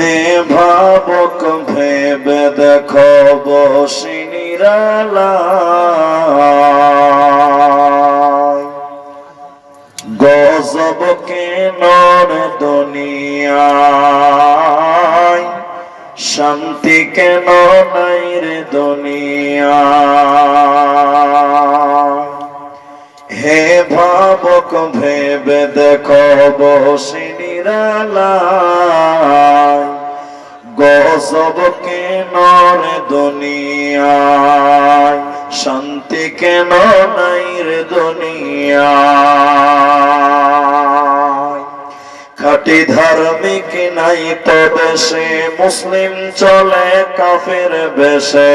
হে ভাবক, ভেবে দেখো বসি নিরালায় গজব কেনর দুনিয়ায়? শান্তি কেন নাই রে দুনিয়ায়? হে ভাবক, ভেবে দেখো বসি গজব কেন দুনিয়ায়, শান্তি কেন নাই রে দুনিয়ায়? খাটি ধার্মিক নাই তো দেশে মুসলিম চলে কাফের বেশে।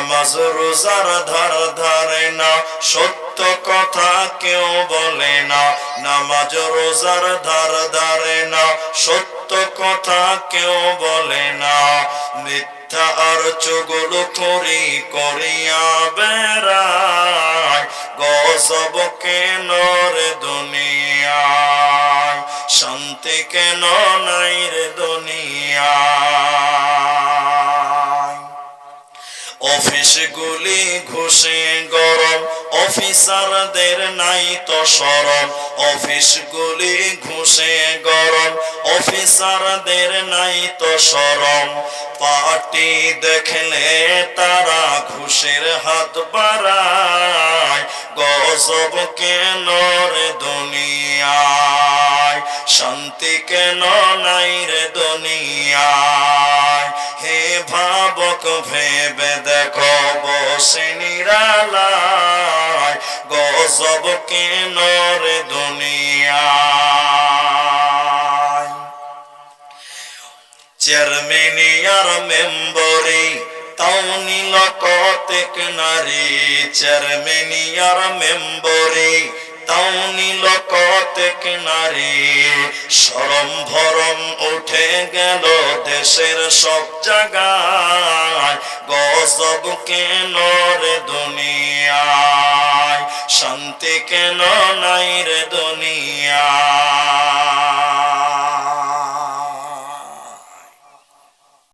নামাজ রোজার ধার ধারে না, সত্য কথা কেউ বলে না। নামাজ রোজার ধার ধারে না, সত্য কথা কেউ বলে না। মিথ্যা আর চুগল করি করিয়া বেড়ায়, গজব কেন রে দুনিয়ায়? শান্তি কেন নাই রে অফিস গুলি ঘুষে গরম, অফিসারদের নাই তো সরম। অফিস গুলি ঘুষে গরম, অফিসারদের নাই তো সরম। পার্টি দেখলে তারা ঘুষের হাত বাড়ায়, গজব কেন রে দুনিয়ায়? শান্তি কেন নাই রে দুনিয়ায়? হে ভাবক ভেবে দেখো বসে নিরালায় গজব কেন রে দুনিয়ায় চেয়ারম্যানিয়ার মেম্বরি, তাও নিল কতেক নারী চেয়ারম্যানিয়ার মেম্বরি তাও নিল কতেক নারী সরম ভরম উঠে গেল দেশের সব জায়গায়। গজব কেন রে দুনিয়ায়? শান্তি কেন নাই রে দুনিয়ায়?